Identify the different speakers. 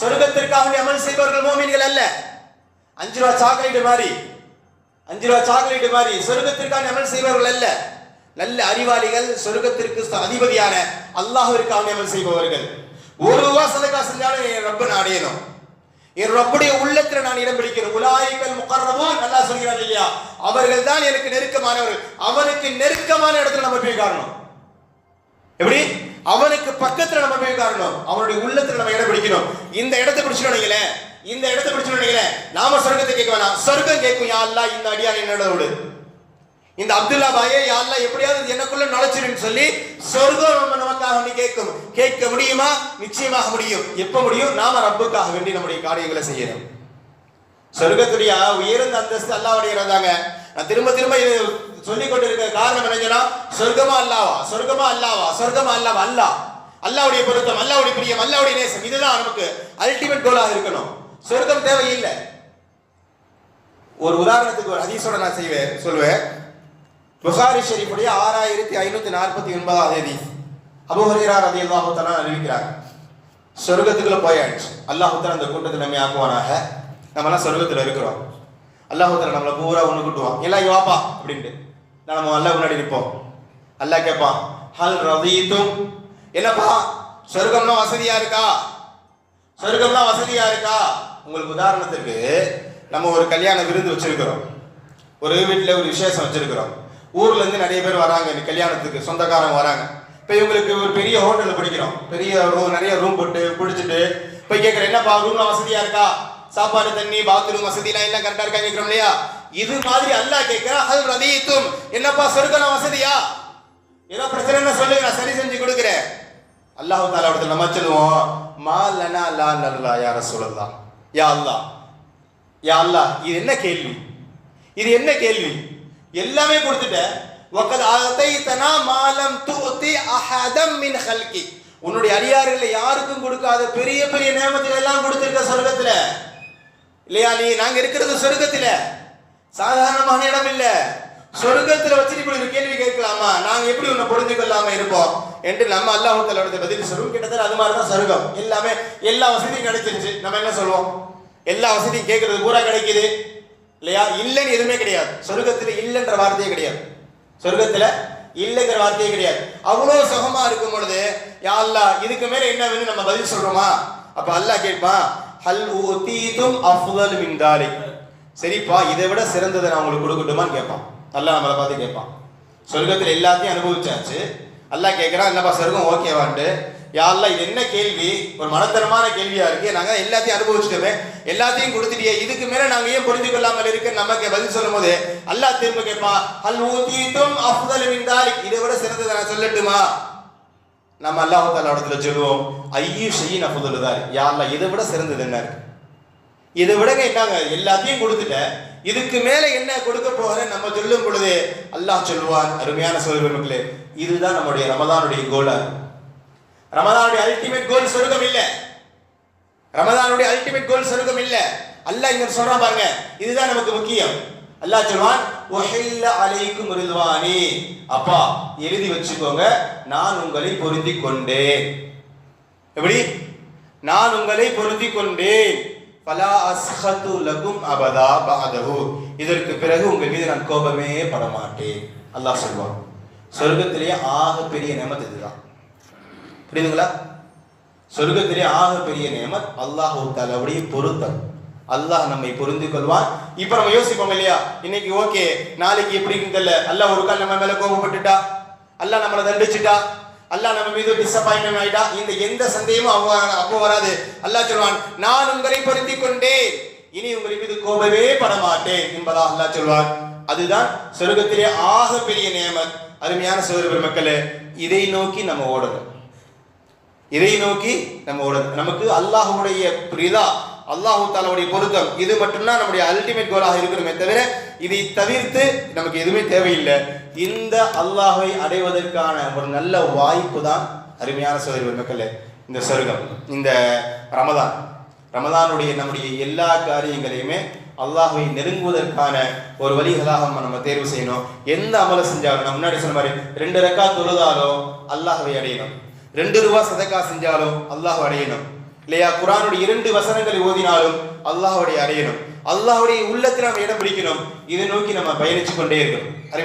Speaker 1: சொர்க்கத்திற்காக அமல் செய்பவர்கள் மோமீன்கள் அல்ல. அஞ்சு ரூபா சாக்லேட் மாதிரி. அஞ்சு ரூபா சாக்லேட் மாதிரி சொர்க்கத்திற்காக அமல் செய்பவர்கள் அல்ல. நல்ல அறிவாளிகள் சொர்க்கத்திற்கு அதிபதியான அல்லாஹிற்காக அமல் செய்பவர்கள். ஒரு ரூபா சதக்கா செஞ்சாலும் என் ரப்ப நான் அடையணும். என் ரப்புடைய உள்ளத்துல நான் இடம் பிடிக்கிறேன் உலாய்கள் முகர்றவும் நல்லா சொல்கிறான் இல்லையா? அவர்கள் தான் எனக்கு நெருக்கமானவர்கள். அவனுக்கு நெருக்கமான இடத்துல நம்ம போய் காரணம் எப்படி? அவனுக்கு பக்கத்துல நம்ம போய் காரணம் அவனுடைய உள்ளத்துல நம்ம இடம் பிடிக்கணும். இந்த இடத்தை பிடிச்சிட்டு இந்த இடத்தை பிடிச்சிட்டு நாம சொர்க்கத்தை கேட்க வேணாம். சொர்க்கம் கேட்கும் யா இந்த அடியான் என்னோட விடு. இந்த அப்துல்லா பாயே யா எப்படியாவது எனக்குள்ள நுழைச்சிருன்னு சொல்லி சொர்க்கம் நம்ம நமக்காக வேண்டி கேட்கும். கேட்க முடியுமா? நிச்சயமாக முடியும். எப்ப முடியும்? நாம ரப்புக்காக வேண்டி நம்முடைய காரியங்களை செய்யணும். சொர்க்கத்துடைய உயர்ந்த அந்தஸ்து அல்லாவுடைய இருந்தாங்க நான் திரும்ப திரும்ப இது சொல்லிக் கொண்டிருக்க காரணம் என்னன்னா சொர்க்கமா அல்லாவா? சொர்க்கமா அல்லாவா? சொர்க்கமா அல்லாவா? அல்லா. அல்லாவுடைய பொருத்தம் அல்லாவுடைய பிரியம் அல்லாவுடைய நேசம். இதுதான் நமக்கு அல்டிமேட் கோலாக இருக்கணும். சொர்க்கம் தேவையில்லை. ஒரு உதாரணத்துக்கு ஒரு ஹதீஸோட நான் செய்வேன் சொல்லுவேன் புகாரி ஷெரீஃபுடைய ஆறாயிரத்தி ஐநூத்தி நாற்பத்தி ஒன்பதாவது தேதி அபு ஹுரைரா ரலியல்லாஹு தஆலா அறிவிக்கிறாங்க சொர்க்கத்துக்குள்ள போயாச்சு. அல்லாஹ் அந்த கூட்டத்தில் நம்ம ஆக்குவானாக. நம்மலாம் சொர்க்கத்துல இருக்கிறோம். அல்லாஹூத்தர நம்மளை பூரா ஒன்று கூட்டுவான். எல்லாம் வாப்பா? அப்படின்ட்டு. நான் நம்ம அல்லாஹ் முன்னாடி நிற்போம். அல்லாஹ் கேட்பான் ஹல் ரதீதும் என்னப்பா சொர்க்கம்னா வசதியா இருக்கா? சொர்க்கம்னா வசதியா இருக்கா? உங்களுக்கு உதாரணத்துக்கு நம்ம ஒரு கல்யாண விருந்து வச்சிருக்கிறோம். ஒரு வீட்டில் ஒரு விசேஷம் வச்சிருக்கிறோம். ஊர்ல இருந்து நிறைய பேர் வராங்க இந்த கல்யாணத்துக்கு சொந்தக்காரங்க வராங்க. இப்போ இவங்களுக்கு ஒரு பெரிய ஹோட்டலில் பிடிக்கிறோம். பெரிய நிறைய ரூம் போட்டு பிடிச்சிட்டு போய் கேட்குறேன் என்னப்பா ரூம்லாம் வசதியா இருக்கா? சாப்பாடு தண்ணி பாத்ரூம் வசதிலாம் எல்லாம் கரெக்டாக இருக்கா கேட்குறோம் இல்லையா? இது மாதிரி அல்லாஹ் கேட்கிறா ஹல் ரதீத்தும். என்னப்பா சொர்க்கம் வசதியா? ஏதோ பிரச்சனைன்னு சொல்லுங்க நான் சரி செஞ்சு கொடுக்குறேன். அல்லாஹ் தாலா இடத்துல நம்ம சொல்லுவோம் மா லனா லா நல்லா யார சொல்லலாம் யா அல்லா யா அல்லா இது என்ன கேள்வி? இது என்ன கேள்வி? எல்லாமே கொடுத்துட்ட வக்கத் அதைத்தனா மாலம் தூத்தி அஹதம் மின் ஹல்கி உன்னுடைய அடியார்கள் யாருக்கும் கொடுக்காத பெரிய பெரிய நேமத்தில் எல்லாம் கொடுத்திருக்க சொர்க்கத்துல. இல்லையா நீ? நாங்க இருக்கிறது சொர்க்கத்துல. சாதாரணமான இடம் இல்ல சொர்க்கத்துல வச்சுட்டு இப்படி ஒரு கேள்வி கேட்கலாமா? நாங்க எப்படி உன்னை புரிஞ்சு கொள்ளாம இருப்போம்? என்று நம்ம அல்லாஹ் பதில் சொல்லுவோம் கிட்டத்தட்ட அது மாதிரி தான் சொர்க்கம். எல்லாமே எல்லா வசதியும் கிடைச்சிருச்சு. நம்ம என்ன சொல்லுவோம் எல்லா வசதியும் கேட்கறது பூரா கிடைக்குது. இல்லையா? இல்லைன்னு எதுவுமே கிடையாது. சொர்க்கத்துல இல்லைன்ற வார்த்தையே கிடையாது. சொர்க்கத்துல இல்லைங்கிற வார்த்தையே கிடையாது. அவ்வளவு சுகமா இருக்கும் பொழுது யா அல்லாஹ் இதுக்கு மேல என்ன வேணும் நம்ம பதில் சொல்றோமா? அப்ப அல்லாஹ் கேட்பான் ஹல் ஊத்தீதும் அஃதல் மின் சரிப்பா இதை விட சிறந்ததை நான் உங்களுக்கு கொடுக்கட்டுமான்னு கேட்பான். நல்லா நம்மளை பார்த்து கேட்பான். சொர்க்கத்தில் எல்லாத்தையும் அனுபவிச்சாச்சு. அல்லாஹ் கேட்குறான் என்னப்பா சொர்க்கம் ஓகேவான்ட்டு? யாரெல்லாம் இது என்ன கேள்வி? ஒரு மனத்தரமான கேள்வியா இருக்கு. நாங்க எல்லாத்தையும் அனுபவிச்சிட்டோமே. எல்லாத்தையும் கொடுத்துட்டியே. இதுக்கு மேல நாங்க ஏன் புரிந்து கொள்ளாமல் இருக்கு நமக்கு பதில் சொல்லும் போது அல்லாஹ் திரும்ப கேட்பான் ஹல் ஊதீதும் அஃதல் மின் இதை விட சிறந்ததை நான் சொல்லட்டுமா? நம்ம அல்லாஹ் இடத்துல சொல்லுவோம் ஐயு ஷெயின் அஃபுதல் தான் இதை விட சிறந்தது என்ன இருக்கு? இதை விடங்க என்னங்க எல்லாத்தையும் கொடுத்துட்டேன் இதுக்கு மேல என்ன கொடுக்க போறேன் நம்ம சொல்லும் பொழுது அல்லாஹ் சொல்லுவான் அருமையான சோதரர்களே இதுதான் நம்முடைய ரமதானுடைய கோலா ரமதானுடைய அல்டிமேட் கோல் சொர்க்கம் இல்ல. ரமதானுடைய அல்டிமேட் கோல் சொர்க்கம் இல்ல. அல்லாஹ் இங்க சொல்றான் பாருங்க இதுதான் நமக்கு முக்கியம். அல்லாஹ் சொல்வான் ஒஹில்ல அலைக்கும் ரிதுவானி. அப்பா எழுதி வச்சுக்கோங்க நான் உங்களை பொருந்தி கொண்டேன் எப்படி? நான் உங்களை பொருந்தி கொண்டேன் பலா அஸ்ஹத்து லகும் அபதா பஅதஹு. இதற்கு பிறகு உங்கள் மீது நான் கோபமே பட மாட்டேன் அல்லாஹ் சொல்வான். சொர்க்கத்திலேயே ஆக பெரிய நேமத் இதுதான். புரியுதுங்களா? சொர்க்கத்திலே ஆக பெரிய நேமத் அல்லாஹ் தாலாவுடைய பொருத்தம். அல்லாஹ் நம்மை புரிந்து கொள்வான் இப்ப நம்ம யோசிப்போம் இல்லையா? இன்னைக்கு ஓகே நாளைக்கு எப்படின்னு தெரியல. அல்லாஹ் ஒரு கால் நம்ம மேல கோபப்பட்டுட்டா? அல்லாஹ் நம்மளை தண்டிச்சுட்டா? அல்லாஹ் நம்ம மீது டிசப்பாயின்மெண்ட் ஆயிட்டா? இந்த எந்த சந்தேகமும் அப்போ அப்போ வராது. அல்லாஹ் சொல்வான் நான் உங்களை பொருத்தி கொண்டேன் இனி உங்களை மீது கோபமே பட மாட்டேன் என்பதா அல்லாஹ் சொல்வான். அதுதான் சொர்க்கத்திலே ஆக பெரிய நேம அருமையான சோதர மக்களே இதை நோக்கி நம்ம ஓடணும். இதை நோக்கி நம்ம ஓடணும். நமக்கு அல்லாஹுடைய பிரிதா அல்லாஹு தாலாவுடைய பொருத்தம். இது மட்டும்தான் நம்முடைய அல்டிமேட் கோலாக இருக்கிறோமே தவிர இதை தவிர்த்து நமக்கு எதுவுமே தேவையில்லை. இந்த அல்லாஹை அடைவதற்கான ஒரு நல்ல வாய்ப்பு தான் அருமையான சோதரி மக்களே இந்த சொர்க்கம் இந்த ரமதான். ரமதானுடைய நம்முடைய எல்லா காரியங்களையுமே அல்லாஹை நெருங்குவதற்கான ஒரு வழிகளாக நம்ம தேர்வு செய்யணும். எந்த அமலை செஞ்சாலும் நம்ம முன்னாடி சொன்ன மாதிரி ரெண்டு ரெக்கா தொழுதாலோ அல்லாஹவை அடையணும். ரெண்டு ரூபா சதக்கா செஞ்சாலும் அல்லாஹ் அடையணும். இல்லையா? குரானுடைய இரண்டு வசனங்களை ஓதினாலும் அல்லாஹுடைய அறியணும் அல்லாஹ்வுடைய உள்ளத்தில் நாம் இடம் பிடிக்கணும். இதை நோக்கி நம்ம பயணிச்சு கொண்டே இருக்கணும்.